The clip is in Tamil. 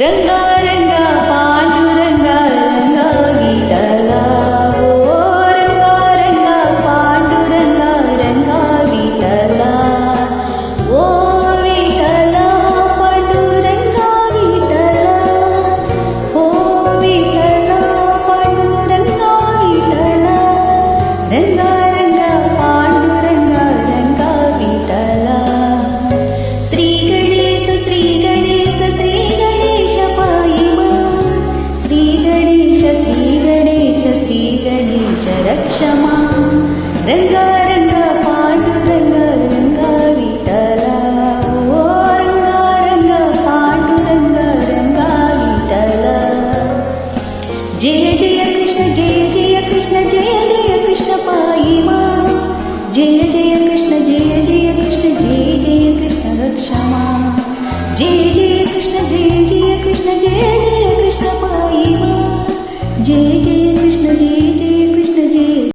ரங்கா ரங்கா பாண்டுரங்கா ரங்கா வீட்டலா. ஓ ரங்கா ரங்கா பாண்டுரங்கா ரங்கா வீட்டலா. ஓ வீட்டலா பாண்டுரங்கா வீட்டலா. ஓ வீட்டலா பாண்டுரங்கா வீட்டலா. ஸ்ரீ రక్షమా రంగా రంగా పాడు రంగా రంగా విటలా ఓ రంగా రంగా పాడు రంగా రంగా విటలా జయ జయ కృష్ణ జయ జయ కృష్ణ జయ జయ కృష్ణ పాయిమా జయ జయ